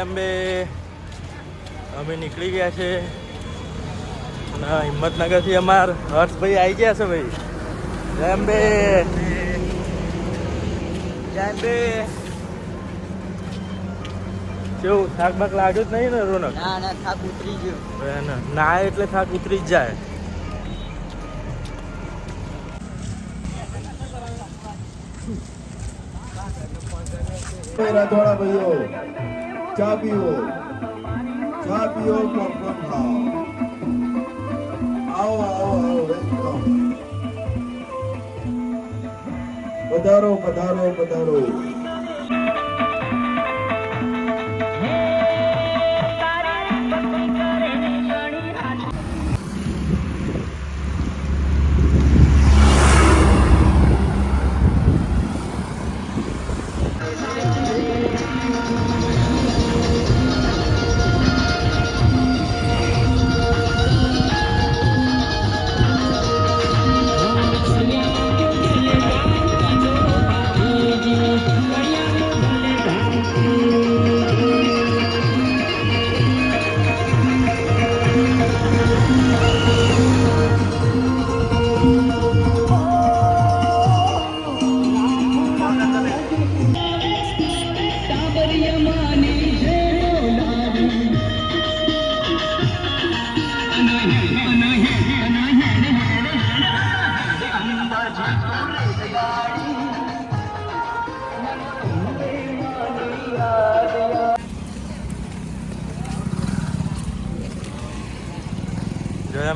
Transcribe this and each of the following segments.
અંબે અમે નીકળી ગયા છે. અને હિંમતનગરથી અમાર હર્ષભાઈ આવી ગયા છે ભાઈ. જય અંબે. જય અંબે. કેવું થાક બાક લાગ્યો જ નહીં ને રોનક? થાક ઉતરી ગયો. ના એટલે થાક ઉતરી જ જાય. ભાઈઓ. ચાબીઓ ચાબીઓ કોણ કોણ આવો આવો આવો વધારો વધારો વધારો પધારો.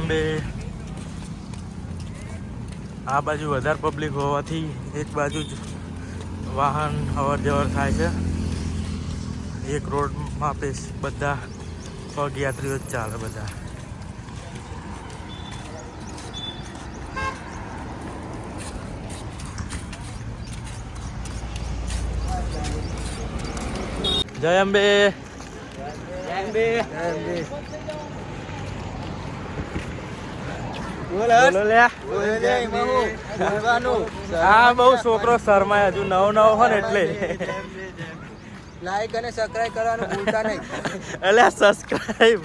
બોમ્બે આ બાજુ વધારે પબ્લિક હોવાથી એક બાજુ જ વાહન અવર જવર થાય છે. એક રોડમાં બધા પગયાત્રીઓ જ ચાલે બધા. જય અંબે. જય અંબે. જય અંબે. હા બહુ છોકરો શરમાય. હજુ નવો નવો હોય ને એટલે. લાઈક અને સબસ્ક્રાઇબ કરવાનું ભૂલતા નહીં. અલ્યા સબસ્ક્રાઈબ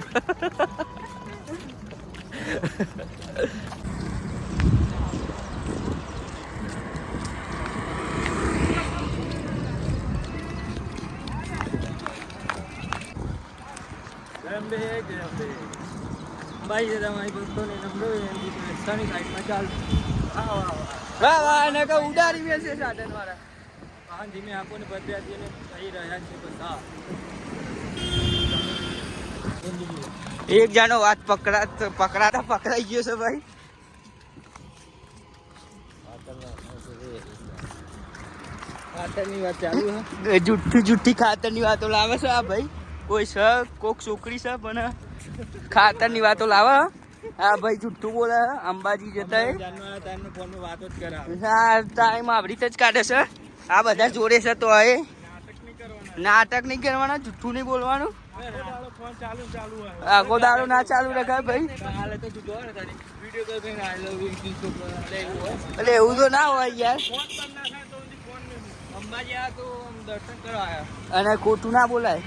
છે તમારી ભક્તોને નમ્ર વિનંતી છે. રસ્તાની સાઈડમાં ચાલ. વાહ વાહ એને કહું ઉડાડી બેસે સાધન વાળા વાહન ધીમે આપો ને પદયાત્રીઓને થઈ રહ્યા છે હા એક જાણો વાત પકડા પકડાતા પકડાઈ ગયો છે ભાઈ. ખાતરની વાત ચાલુ જુઠ્ઠી જુઠ્ઠી ખાતરની વાતો લાવે છે આ ભાઈ. કોઈ છે? કોક છોકરી છે પણ ખાતરની વાતો લાવે હા. ભાઈ જુઠ્ઠું બોલે અંબાજી જતા હા ટાઈમ આવી રીતે જ કાઢે છે. આ બધા જોડે છે તો એ નાટક નહીં કરવાના. જુઠ્ઠું નહીં બોલવાનું. આખો દાડો ના ચાલુ રખાય ભાઈ? એટલે એવું તો ના હોય યાર. અને ખોટું ના બોલાય.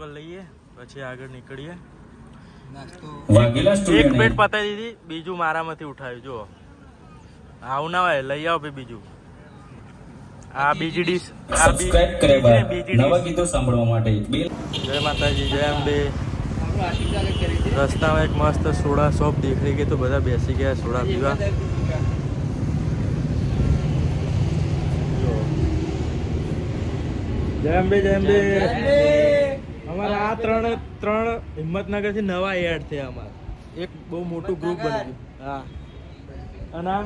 કરી લઈએ પછી આગળ નીકળીએ. એક પ્લેટ પતાવી દીધી બીજું મારામાંથી ઉઠાવ્યું જો આવું ના હોય લઈ આવો ભાઈ બીજું. આ બીજી ડીશ આ સબસ્ક્રાઇબ કરે બીજી નવા ગીતો સાંભળવા માટે. જય માતાજી જય અંબે. રસ્તામાં એક મસ્ત સોડા શોપ દેખાઈ ગઈ તો બધા બેસી ગયા સોડા પીવા. જય અંબે. જય અંબે. અમારા આ ત્રણ ત્રણ હિંમતનગરથી નવા એડ થયા અમારા. એક બહુ મોટું ગ્રુપ બની ગયું હા. અને આ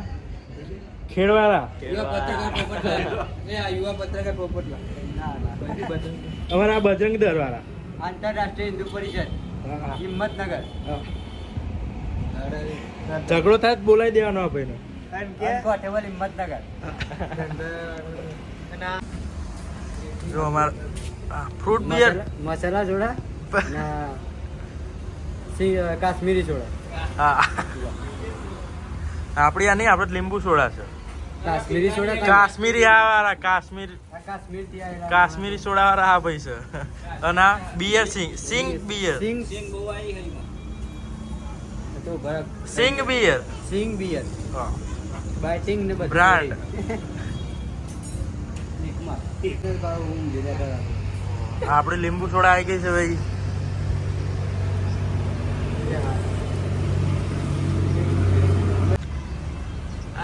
ખેડવાળા યુવા એ આ યુવા પત્રકાર પોપટલાલ. ના ના. અમારા બજરંગ દર વાળા આંતરરાષ્ટ્રીય હિન્દુ પરિષદ. હિંમતનગર. ઝઘડો થાય બોલાઈ બોલાવી દેવાનો આ અનકોટેબલ હિંમતનગર. જો અમારા ફ્રૂટ બિયર. મસાલા જોડા કાશ્મીરી સોડા હા. આપણી આ નહીં આપણે લીંબુ સોડા છે. કાશ્મીરી સોડા કાશ્મીરી આ વાળા કાશ્મીર કાશ્મીરથી કાશ્મીરી સોડા વાળા આ ભાઈ છે. અને આ બિયર સિંગ સિંગ બિયર. સિંગ સિંગ બિયર. સિંગ બિયર. બાઇટિંગ ને બધું આપણે લીંબુ સોડા આવી ગઈ છે ભાઈ.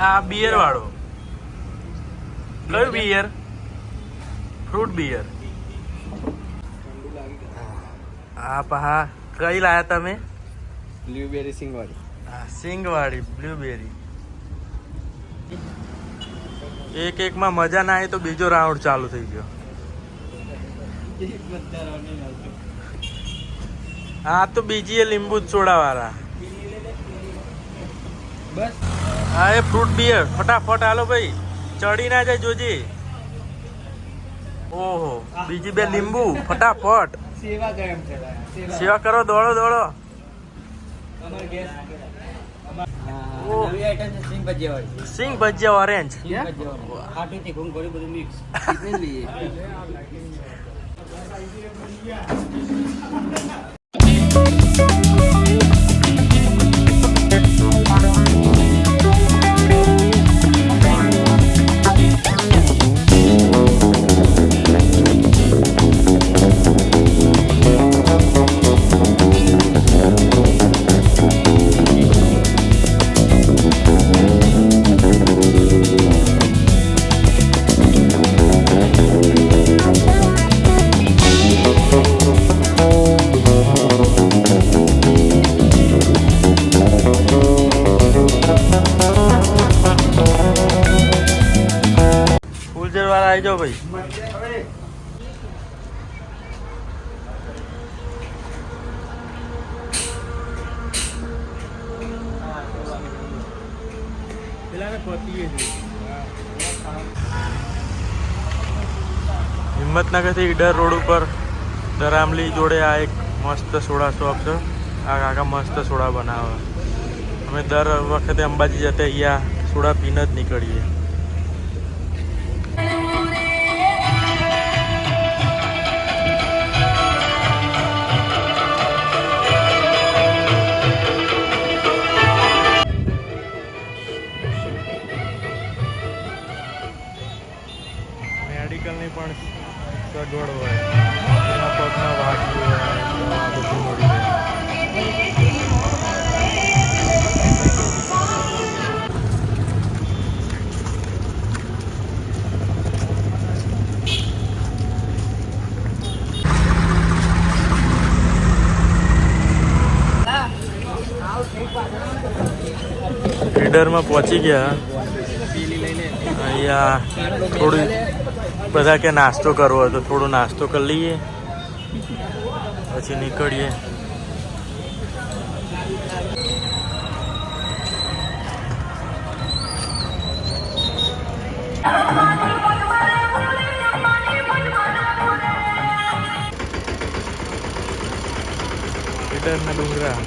આ બિયર વાળો. કયું બિયર ફ્રૂટ બિયર પહા કઈ લાયા તમે? બ્લ્યુબેરી સિંગવાળી. હા આ બ્લ્યુબેરી વાળી એક એકમાં મજા ના આવે તો બીજો રાઉન્ડ ચાલુ થઈ ગયો. આ તો બીજી એ લીંબુ સોડા વાળા બસ. હા એ ફ્રૂટ બિયર ફટાફટ હાલો ભાઈ. ચડી ના જાય જોજે. ઓહો બીજી બે લીંબુ. ફટાફટ. સેવા કેમ છે સેવા. કરો દોડો દોડો. સિંગ ભજીયા ઓરેન્જ ખાટું તીખું ઘણું બધું મિક્સ એટલે લઈએ હિંમતનગરથી ઈડર રોડ ઉપર દરામલી જોડે આ એક મસ્ત સોડા શોપ છે. આ કાકા મસ્ત સોડા બનાવે. અમે દર વખતે અંબાજી જતા અહીંયા સોડા પીને જ નીકળીએ. રીડરમાં પહોંચી ગયા. અહીંયા થોડું બધા કે નાસ્તો કરવો હોય તો થોડો નાસ્તો કરી લઈએ. પછી નીકળીએ. રીડરના ડુંગરા.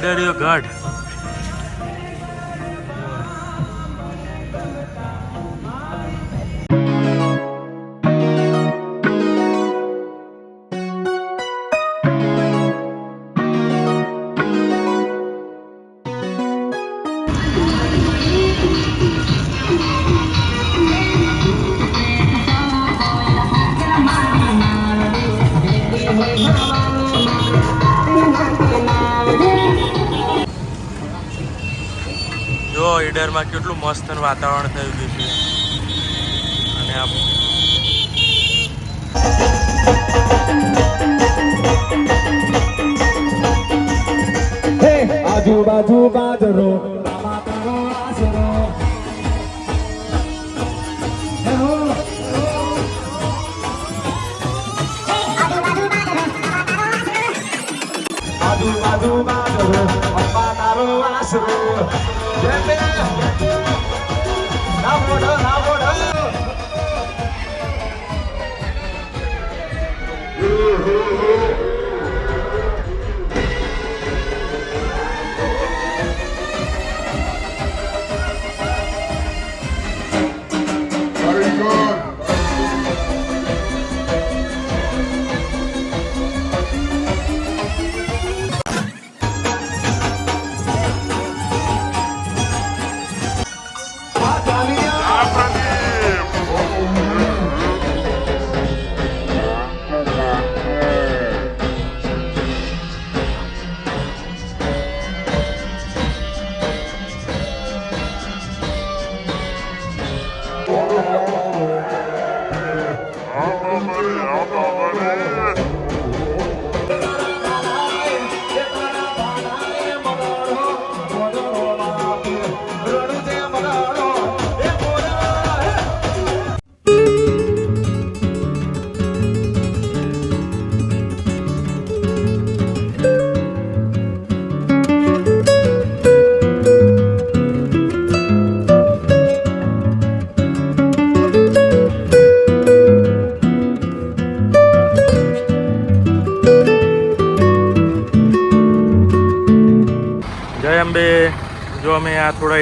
ઈડરિયો ગઢ ઈડરમાં કેટલું મસ્ત વાતાવરણ થઈ ગયું છે. અને આ આજુબાજુ બાજુ આજુબાજુ બાજુ પપ્પા તારો આશરો બે. ના મોઢો ના મોઢો જય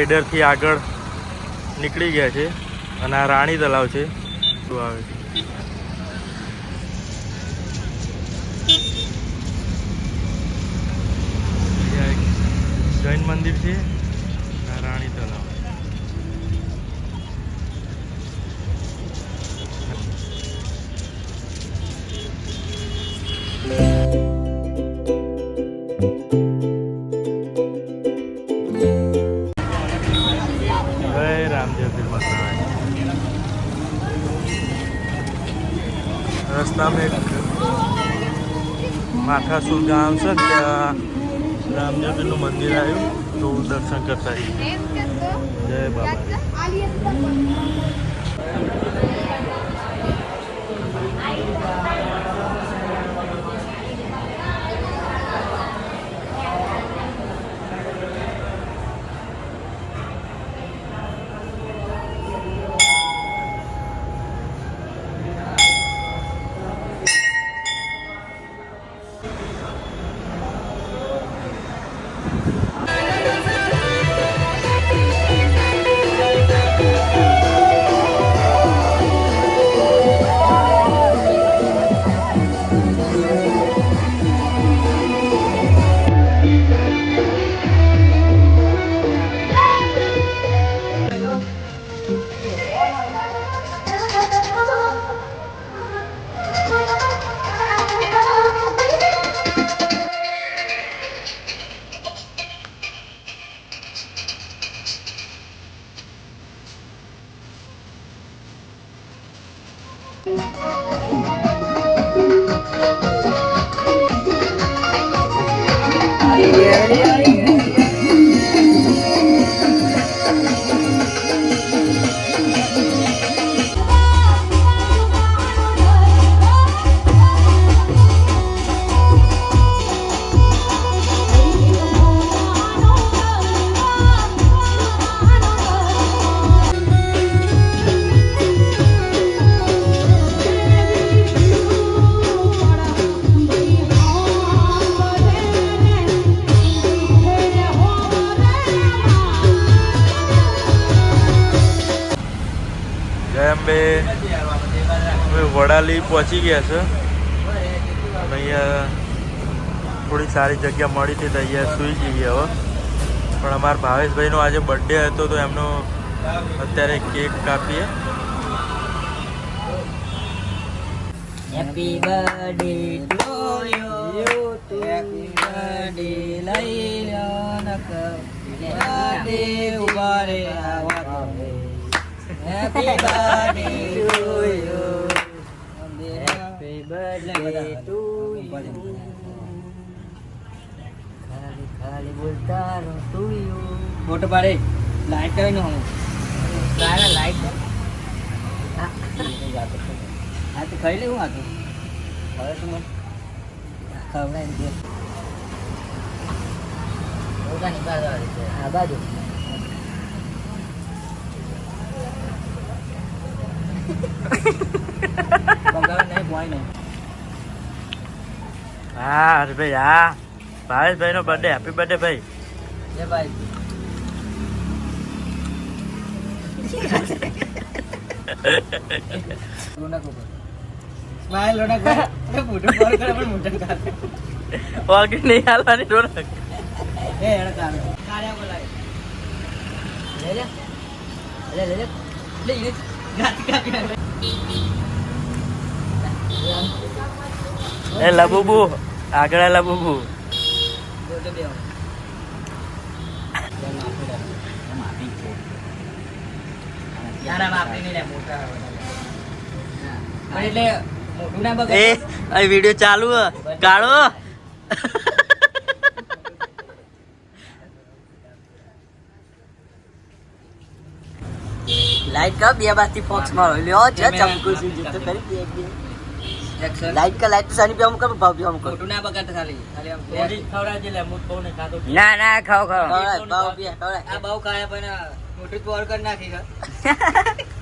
ઈડરથી આગળ નીકળી ગયા છે અને આ રાણી તલાવ છે. શું આવે છે? જૈન મંદિર છે. રાણી તલાવ. રસ્તામાં એક માથાસુર ગામ છે ત્યાં રામદેવ પીરનું મંદિર આવ્યું. તો દર્શન કરતા જય બાબા. હવે પહોંચી ગયા છે. અહીંયા થોડી સારી જગ્યા મળી હતી તો અહીંયા સૂઈ જઈએ હવે. પણ અમારા ભાવેશભાઈનો આજે બર્થડે હતો તો એમનો અત્યારે કેક કાપીએ. Happy birthday to you happy birthday લઈ બર્થડે ઊભા આવા happy birthday to you birthday to you ખાલી બોલતા રહો તું યુ ફોટો પાડે. લાઈટ કરી નો હું તારા લાઈટ હા. તો ખાઈ લેવું આ તો. હવે તું મને ખવડાવી દે બાજુ આ બાજુ. કોઈ નહીં. હા હર્ષભાઈ હા. ભાવેશભાઈ નો બર્થડે હેપી બર્થડે ભાઈ. લે ભાઈ એ લબુબુ. આગળ આલા લબુબુ બોલતો બે યાર આમ આપણી નહીં લે મોટા પણ એટલે મોટું ના એ, આ ચાલુ હે. કાઢો લાઈટ કપ બે બાજથી ફોક્સ મારો લ્યો છે ચમકુ સી કરી બે બે. એક્શન લાઈટ કા લાઈટ સાની પે અમુક ભાવ પે અમુક ખોટું ના બગાડ ખાલી. ખાલી આમ મોરી ખવડાવજે લે હું બહુ ને ખાતો. ના ના ખાવ ખાવ ભાવ પે આ ભાવ ખાયા પણ મોટું પોર કર નાખી છે.